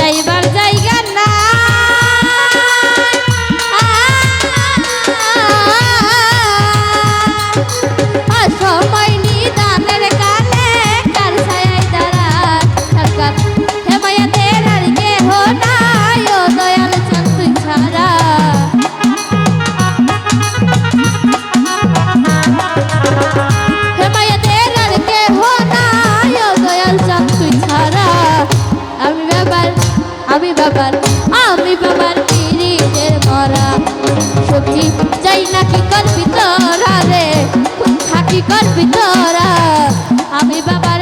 যাইবার যাই বাবার, আমি বাবার পিড়িদের মরা। সত্যি যাই না করবি তোরা রে? থাকি করবি তোরা? আমি বাবার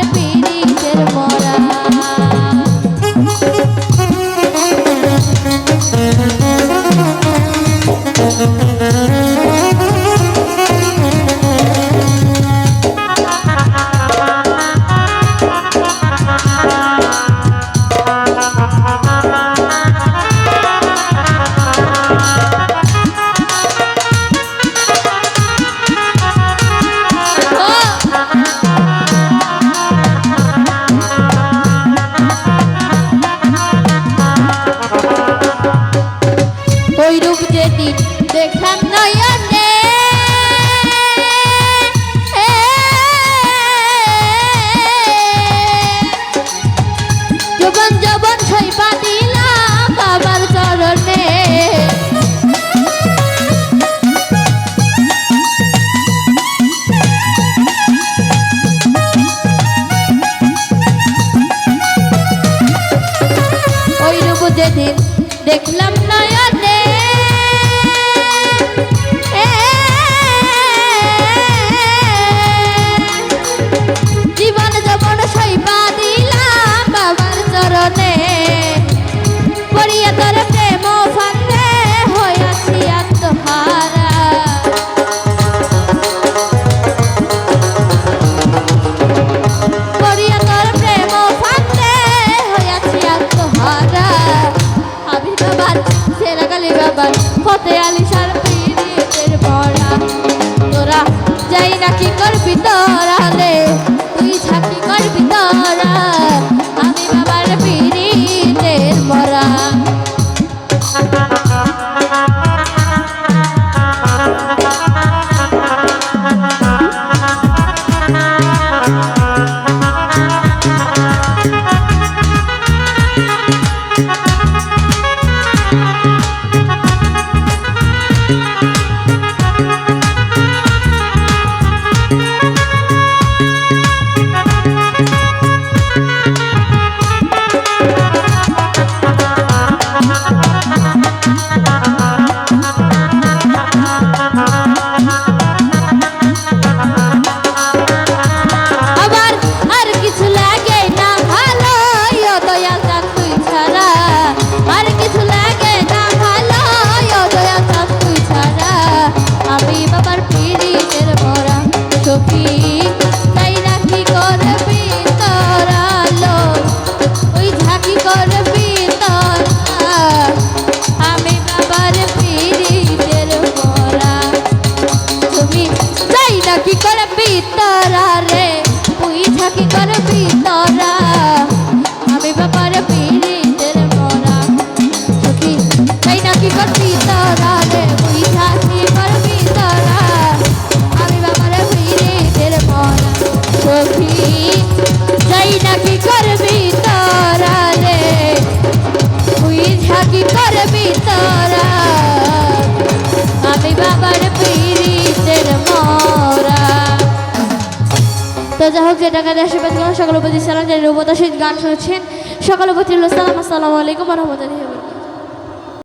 সেদিন দেখলাম কি করবি তোর তো যা হোক, যে টাকা দিয়ে করুন সকল প্রতি সালাম জানি উপদেশ গান শুনছেন। সকল প্রতি সালাম, আসসালামু আলাইকুম রহমতুল্লাহ